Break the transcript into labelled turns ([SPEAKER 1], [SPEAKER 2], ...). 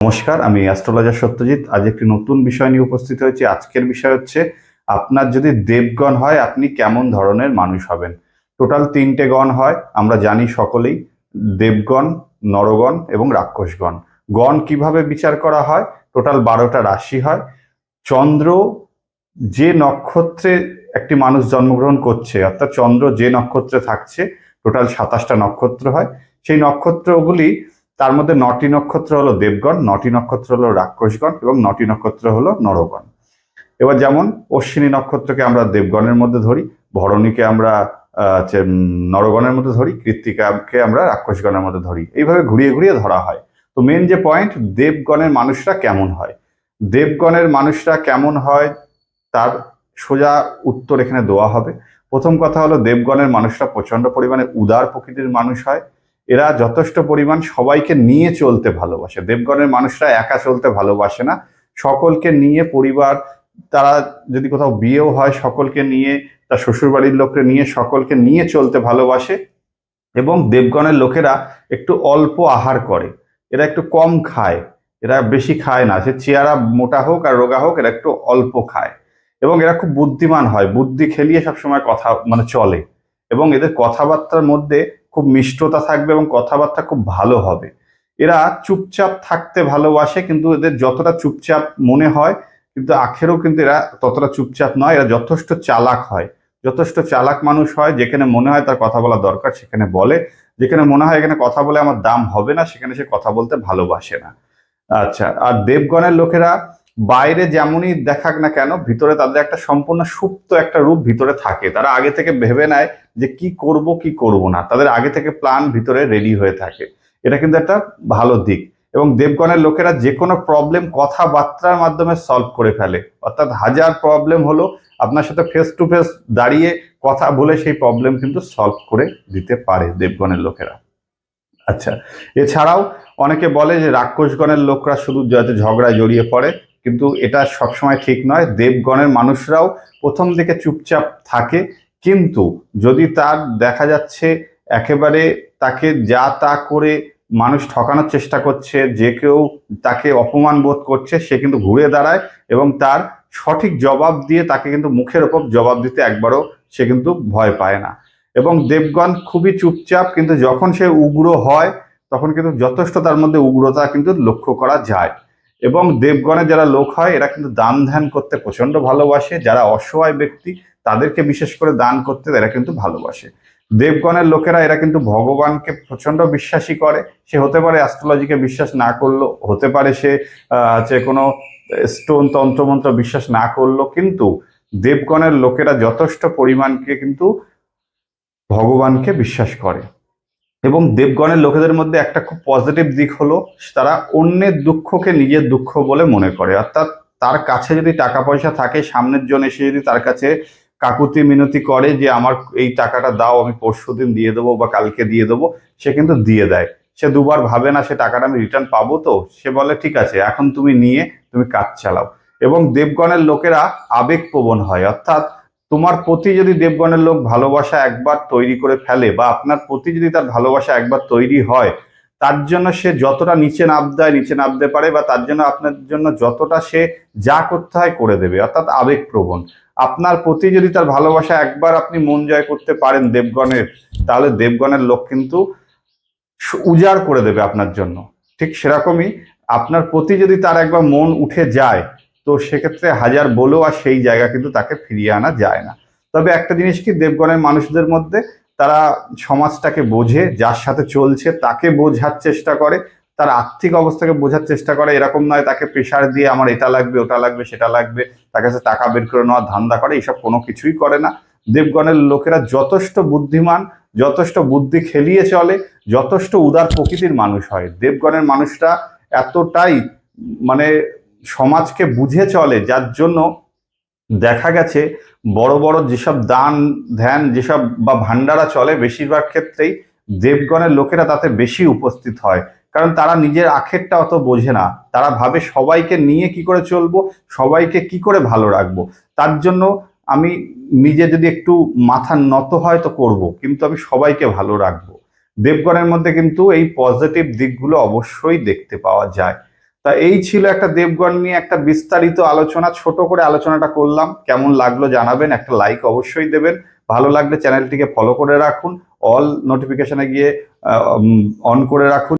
[SPEAKER 1] নমস্কার, আমি অ্যাস্ট্রোলজার সত্যজিৎ। আজ একটি নতুন বিষয় নিয়ে উপস্থিত হয়েছি। আজকের বিষয় হচ্ছে, আপনার যদি দেবগণ হয়, আপনি কেমন ধরনের মানুষ হবেন? টোটাল তিনটে গণ হয়, আমরা জানি সকলেই, দেবগণ, নরগণ এবং রাক্ষসগণ। গণ কীভাবে বিচার করা হয়? টোটাল বারোটা রাশি হয়। চন্দ্র যে নক্ষত্রে একটি মানুষ জন্মগ্রহণ করছে, অর্থাৎ চন্দ্র যে নক্ষত্রে থাকছে টোটাল সাতাশটা নক্ষত্র হয়। সেই নক্ষত্রগুলি তার মধ্যে নটি নক্ষত্র হলো দেবগণ, নটি নক্ষত্র হলো রাক্ষসগণ, এবং নটি নক্ষত্র হলো নরগণ। এবার যেমন অশ্বিনী নক্ষত্রকে আমরা দেবগণের মধ্যে ধরি, ভরণীকে আমরা নরগণের মধ্যে ধরি, কৃত্তিকাকে আমরা রাক্ষসগণের মধ্যে ধরি। এইভাবে ঘুরিয়ে ঘুরিয়ে ধরা হয়। তো মেন যে পয়েন্ট দেবগণের মানুষরা কেমন হয়? দেবগণের মানুষরা কেমন হয়? তার সোজা উত্তর এখানে দেওয়া হবে। প্রথম কথা হলো দেবগণের মানুষরা প্রচণ্ড পরিমাণে উদার প্রকৃতির মানুষ হয়। এরা যথেষ্ট পরিমাণ সবাইকে নিয়ে চলতে ভালোবাসে। দেবগণের মানুষরা একা চলতে ভালোবাসে না। সকলকে নিয়ে পরিবার, তারা যদি কোথাও বিয়েও হয়, সকলকে নিয়ে, তার শ্বশুরবাড়ির লোককে নিয়ে সকলকে নিয়ে চলতে ভালোবাসে এবং দেবগণের লোকেরা একটু অল্প আহার করে। এরা একটু কম খায়। এরা বেশি খায় না। সে চেহারা মোটা হোক আর রোগা হোক, এরা একটু অল্প খায় এবং এরা খুব বুদ্ধিমান হয়। বুদ্ধি খেলিয়ে সবসময় কথা মানে চলে এবং এদের কথাবার্তার মধ্যে খুব মিষ্টতা থাকবে এবং কথাবার্তা খুব ভালো হবে। এরা চুপচাপ থাকতে ভালোবাসে কিন্তু এদের যতটা চুপচাপ মনে হয়, কিন্তু আখেরও কিন্তু এরা ততটা চুপচাপ নয়, এরা যথেষ্ট চালাক হয়। যথেষ্ট চালাক মানুষ হয়, যেখানে মনে হয় তার কথা বলা দরকার, সেখানে বলে। যেখানে মনে হয় এখানে কথা বলে আমার দাম হবে না, সেখানে সে কথা বলতে ভালোবাসে না। আচ্ছা আর দেবগণের লোকেরা বাইরে যেমনই দেখাক না কেন, ভিতরে তাদের একটা সম্পূর্ণ সুপ্ত একটা রূপ ভিতরে থাকে। তারা আগে থেকে ভেবে নেয় যে কি করব কি করব না। তাদের আগে থেকে প্ল্যান ভিতরে রেডি হয়ে থাকে। এটা কিন্তু একটা ভালো দিক। এবং দেবগণের লোকেরা যে কোনো প্রবলেম কথাবার্তার মাধ্যমে সলভ করে ফেলে। অর্থাৎ হাজার প্রবলেম হলো আপনার সাথে ফেস টু ফেস দাঁড়িয়ে কথা বলে সেই প্রবলেম কিন্তু সলভ করে দিতে পারে দেবগণের লোকেরা। আচ্ছা এছাড়াও অনেকে বলে যে রাক্ষসগণের লোকরা শুধু যাতে ঝগড়ায় জড়িয়ে পড়ে। কিন্তু এটা সবসময় ঠিক নয়। দেবগণের মানুষরাও প্রথম দিকে চুপচাপ থাকে। কিন্তু যদি তার দেখা যাচ্ছে একেবারে তাকে যা তা করে মানুষ ঠকানোর চেষ্টা করছে, যে কেউ তাকে অপমান বোধ করছে, সে কিন্তু ঘুরে দাঁড়ায় এবং তার সঠিক জবাব দিয়ে তাকে কিন্তু মুখের ওপর জবাব দিতে একবারও সে কিন্তু ভয় পায় না। এবং দেবগণ খুবই চুপচাপ, কিন্তু যখন সে উগ্র হয়, তখন কিন্তু যথেষ্ট তার মধ্যে উগ্রতা কিন্তু লক্ষ্য করা যায়। এবং দেবগণের যারা লোক হয়, এরা কিন্তু দান ধ্যান করতে প্রচণ্ড ভালোবাসে। যারা অসহায় ব্যক্তি, তাদেরকে বিশেষ করে দান করতে এরা কিন্তু ভালোবাসে। দেবগণের লোকেরা, এরা কিন্তু ভগবানকে প্রচণ্ড বিশ্বাসী করে। সে হতে পারে অ্যাস্ট্রোলজিকে বিশ্বাস না করল হতে পারে সে যে কোনো স্টোন তন্ত্রমন্ত্র বিশ্বাস না করল কিন্তু দেবগণের লোকেরা যথেষ্ট পরিমাণকে কিন্তু ভগবানকে বিশ্বাস করে। এবং দেবগণের লোকেদের মধ্যে একটা খুব পজিটিভ দিক হলো, তারা অন্যের দুঃখকে নিজের দুঃখ বলে মনে করে। অর্থাৎ তার কাছে যদি টাকা পয়সা থাকে, সামনের জন এসে যদি তার কাছে কাকুতি মিনতি করে যে, আমার এই টাকাটা দাও, আমি পরশু দিন দিয়ে দেবো বা কালকে দিয়ে দেবো, সে কিন্তু দিয়ে দেয়। সে দুবার ভাবে, না, সে টাকাটা আমি রিটার্ন পাবো তো? সে বলে, ঠিক আছে, এখন তুমি নিয়ে তুমি কাজ চালাও। এবং দেবগণের লোকেরা আবেগপ্রবণ হয়। অর্থাৎ তোমার প্রতি যদি দেবগণের লোক ভালোবাসা একবার তৈরি করে ফেলে বা আপনার প্রতি যদি তার ভালোবাসা একবার তৈরি হয়, তার জন্য সে যতটা নিচে দেয় নিচে নামতে পারে বা তার জন্য আপনার জন্য যতটা সে যা করতে হয় করে দেবে, অর্থাৎ আবেগপ্রবণ। আপনার প্রতি যদি তার ভালোবাসা একবার আপনি মন জয় করতে পারেন দেবগণের, তাহলে দেবগণের লোক কিন্তু উজাড় করে দেবে আপনার জন্য। ঠিক সেরকমই আপনার প্রতি যদি তার একবার মন উঠে যায় তো সেক্ষেত্রে হাজার বলেও আর সেই জায়গা কিন্তু তাকে ফিরিয়ে আনা যায় না। তবে একটা জিনিস কি, দেবগণের মানুষদের মধ্যে তারা সমাজটাকে বোঝে, যার সাথে চলছে, তাকে বোঝার চেষ্টা করে, তার আর্থিক অবস্থাকে বোঝার চেষ্টা করে। এরকম নয়, তাকে প্রেশার দিয়ে আমার এটা লাগবে, ওটা লাগবে, সেটা লাগবে, তার কাছে টাকা বের করে নেওয়ার ধান্দা করে, এইসব কোনো কিছুই করে না। দেবগণের লোকেরা যথেষ্ট বুদ্ধিমান, যথেষ্ট বুদ্ধি খেলিয়ে চলে, যথেষ্ট উদার প্রকৃতির মানুষ হয়। দেবগণের মানুষরা এতটাই মানে সমাজকে বুঝে চলে, যার জন্য দেখা গেছে বড় বড় যেসব দান, ধ্যান যেসব বা ভান্ডারা চলে বেশিরভাগ ক্ষেত্রেই দেবগণের লোকেরা তাতে বেশি উপস্থিত হয়। কারণ তারা নিজের আখেরটা অত বোঝে না। তারা ভাবে সবাইকে নিয়ে কি করে চলবো, সবাইকে কি করে ভালো রাখব। তার জন্য আমি নিজে যদি একটু মাথা নত হয় তো করব, কিন্তু আমি সবাইকে ভালো রাখব। দেবগণের মধ্যে কিন্তু এই পজিটিভ দিকগুলো অবশ্যই দেখতে পাওয়া যায়। তা এই ছিল একটা দেবগণ নিয়ে একটা বিস্তারিত আলোচনা, ছোট করে আলোচনাটা করলাম। কেমন লাগল জানাবেন, একটা লাইক অবশ্যই দেবেন। ভালো লাগলে চ্যানেলটিকে ফলো করে রাখুন অল নোটিফিকেশনে গিয়ে অন করে রাখুন।